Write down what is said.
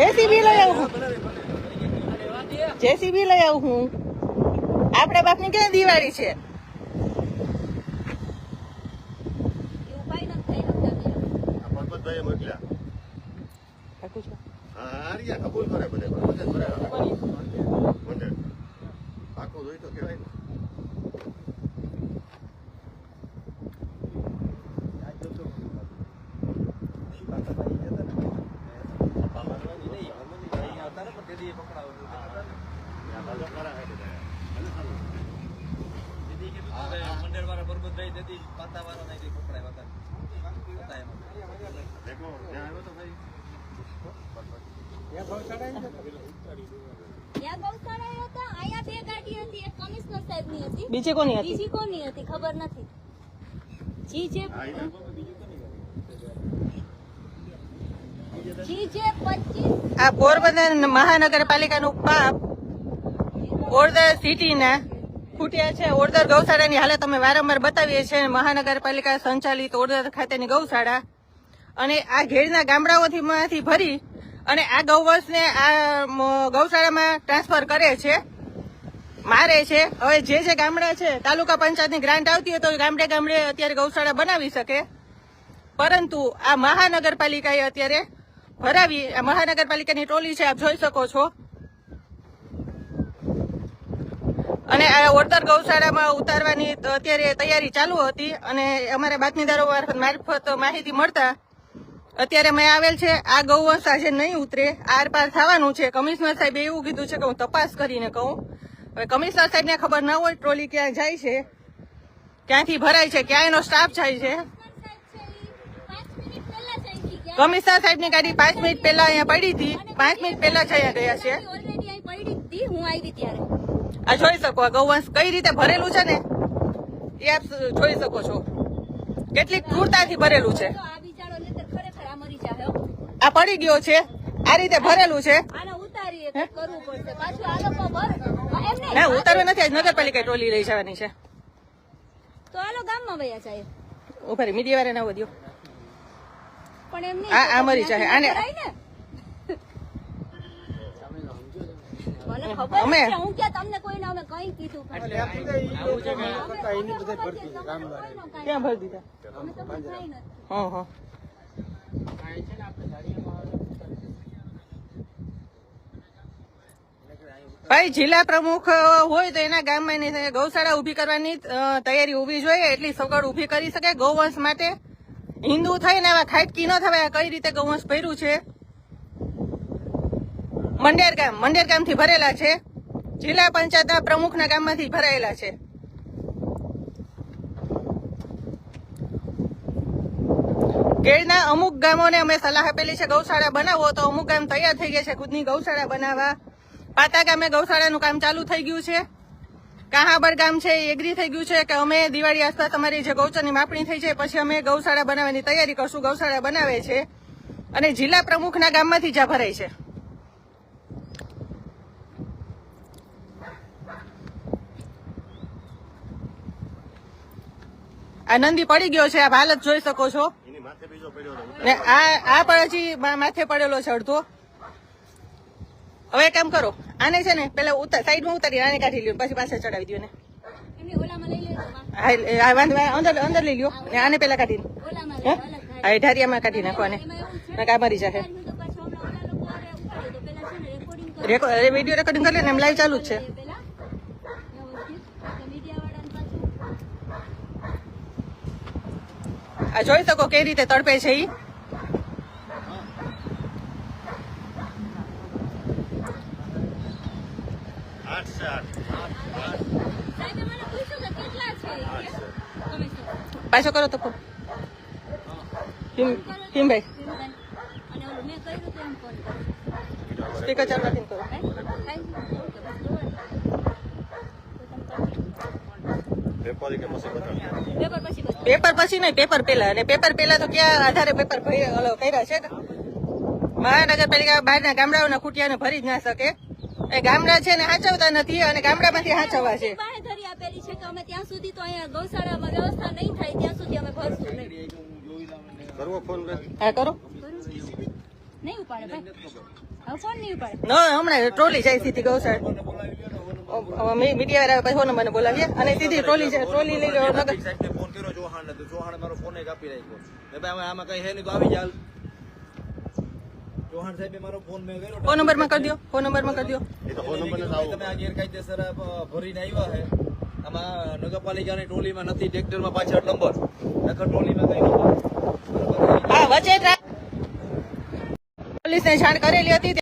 JCB લઈ આવું JCB લઈ આવું હું. આપણા બાપની ક્યાં દિવાળી છે? એવું જોઈ તો થઈ શકતા આ પરબતભાઈએ મોકલ્યા પાકું છે? હા હારિયા કબૂલ કરે બધે બધે કરે બધે પાકું જોઈ તો કહેવાય ને આ બાજુ ખરા હે બધા. દેખો ત્યાં આવ્યો તો ભાઈ. ત્યાં ગૌશાળા હતા અહીંયા બે હતી એક કમિશનર સાહેબની હતી. બીજી કોની હતી? બીજી કોની હતી ખબર નથી. જી જે હા ઈ જી જે પચીસ આ પોરબંદર મહાનગરપાલિકાનું પાપ ઓરદર સિટીના ખૂટ્યા છે. ઓરદર ગૌશાળાની હાલત અમે વારંવાર બતાવીએ છીએ. મહાનગરપાલિકા સંચાલિત ઓરદર ખાતેની ગૌશાળા અને આ ઘેરના ગામડાઓથી માંથી ભરી અને આ ગૌવંશને આ ગૌશાળામાં ટ્રાન્સફર કરે છે, મારે છે. હવે જે જે ગામડા છે, તાલુકા પંચાયતની ગ્રાન્ટ આવતી હોય તો ગામડે ગામડે અત્યારે ગૌશાળા બનાવી શકે. પરંતુ આ મહાનગરપાલિકાએ અત્યારે ભરાવી. આ મહાનગરપાલિકાની ટોલી છે, આપ જોઈ શકો છો. અને આ ઓરદર ગૌશાળામાં ઉતારવાની અત્યારે તૈયારી ચાલુ હતી અને અમારા બાતમીદારો મારફત માહિતી મળતા અત્યારે મેં આવેલ છે, આ ગૌવંશ આજે નહીં ઉતરે આર પાર થવાનું છે. કમિશનર સાહેબે એવું કીધું છે કે હું તપાસ કરીને કહું. હવે કમિશનર સાહેબને ખબર ના હોય ટ્રોલી ક્યાં જાય છે, ક્યાંથી ભરાય છે ક્યાં એનો સ્ટાફ જાય છે. કમિશનર સાહેબની ગાડી પાંચ મિનિટ પહેલા અહીંયા પડી હતી. પાંચ મિનિટ પહેલા જ અહીંયા ગયા છે. હું આવી ત્યારે. આ જોઈ શકો આ ગૌવંશ કઈ રીતે ભરેલું છે ને? એ આપ જોઈ શકો છો. કેટલી ક્રૂરતાથી ભરેલું છે. આ પડી ગયો છે. આ રીતે ભરેલું છે. ના ઉતારવા નથી આજ નગરપાલિકા ટોલી લઈ જવાની છે. તો આલો ગામમાં વયા જાય. ઊભા મીડિયા વાળા ના વધ્યો પણ એમ નહીં આ- આ મરી જાય. આને- અમે- હું ક્યાં તમને કોઈને અમે કઈ કીધું ક્યાં ભરી દીધા અમે તો કઈ નથી. હં હં. ભાઈ જિલ્લા પ્રમુખ હોય તો એના ગામમાં ગૌશાળા ઊભી કરવાની તૈયારી ઊભી જોઈએ એટલી સગવડ ઊભી કરી શકે ગૌવંશ માટે. હિન્દુ થઈને આવા ખાટકી ન થવાય કઈ રીતે ગૌવંશ ભર્યું છે? મંડેર ગામ, મંડેર ગામથી ભરેલા છે. જિલ્લા પંચાયતના પ્રમુખના ગામમાંથી ભરાયેલા છે. કેળના અમુક ગામોને અમે સલાહ આપેલી છે, ગૌશાળા બનાવો તો અમુક ગામ તૈયાર થઈ ગયા છે, ખુદની ગૌશાળા બનાવવા. પાતા ગામે ગૌશાળાનું કામ ચાલુ થઈ ગયું છે. કાહાબર ગામ છે એ એગ્રી થઈ ગયું છે કે અમે દિવાળી આસપાસ તમારી જે ગૌચરની માપણી થઈ છે પછી અમે ગૌશાળા બનાવવાની તૈયારી કરશું ગૌશાળા બનાવે છે અને જિલ્લા પ્રમુખના ગામમાંથી જ ભરાય છે. આ નંદી પડી ગયો છે આ હાલત જોઈ શકો છો. ને આ આ પણ હજી માથે પડેલો છે અડધો. હવે એક કામ કરો. આને છે ને પેલા સાઈડમાં ઉતારી આને કાઢી લ્યો પછી પાછળ ચડાવી દો ને. હા, વાંધો અંદર અંદર લઈ લ્યો. ને આને પેલા કાઢીને હા? એ ઢારિયામાં કાઢી નાખો આને નકા મરી જશે વીડિયો રેકોર્ડિંગ કરી. લે ને એમ લાઈવ ચાલુ જ છે. આ જોઈ શકો કઈ રીતે તડપે છે ઈ આઠ છે આઠ સાહેબે મને પૂછ્યું કે કેટલા છે એ કે? તમે શું? પાછો કરો તો ફોન હિમ હિમભાઈ અને ઓલું મેં કર્યું તો એમ ફોન કર્યો સ્પીકર ચાલુ રાખીને કરો હે? થાય છે? ઓકે, બસ કરો. તો ભીમભાઈ સ્પીકર ચાલુ રાખીને કરો. પેપર પછી પછી નહીં પેપર પેલા અને પેપર પેલા તો ક્યાં આધારે પેપર કર્યા છે? મહાનગરપાલિકા બહારના ગામડાઓના ખૂટિયાને ભરી જ ના શકે. એ ગામડા છે ને હાચવતા નથી અને ગામડામાંથી હાચવવા છે. બાંહેધરી આપેલી છે કે અમે ત્યાં સુધી તો અહીંયા ગૌશાળામાં વ્યવસ્થા નહીં થાય ત્યાં સુધી અમે ભરશું નહીં. કરવો ફોન હા કરો. નહીં ઉપાડે ભાઈ. હવે ફોન નહીં ઉપાડે. ન હમણાં ટ્રોલી જાય સીધી ગૌશાળા. ને, મીડિયા વાળા પછી ફોન મને બોલાવીએ અને સીધી ટ્રોલી જાય ટ્રોલી લઈ ફોન કર્યો જોહાણ તો જોહાણ મારો ફોન કાપી નાખ્યો ભાઈ હવે આમાં કઈ હે નહીં તો આવી જાલ ચૌહાણ સાહેબે મારો ફોન મેં કર્યો. ફોન નંબરમાં કરી દો ફોન નંબરમાં કરી દો એ તો ફોન નંબર નથી ભાઈ, તમે આ ગેરકાયદેસર ભરીને આવ્યા છે. આમાં નગરપાલિકાની ટોલીમાં નથી ટ્રેક્ટરમાં પાછળ નંબર નગર ટોલીમાં કઈ નંબર હા વચ્ચે પોલીસ પોલીસને જાણ કરેલી હતી.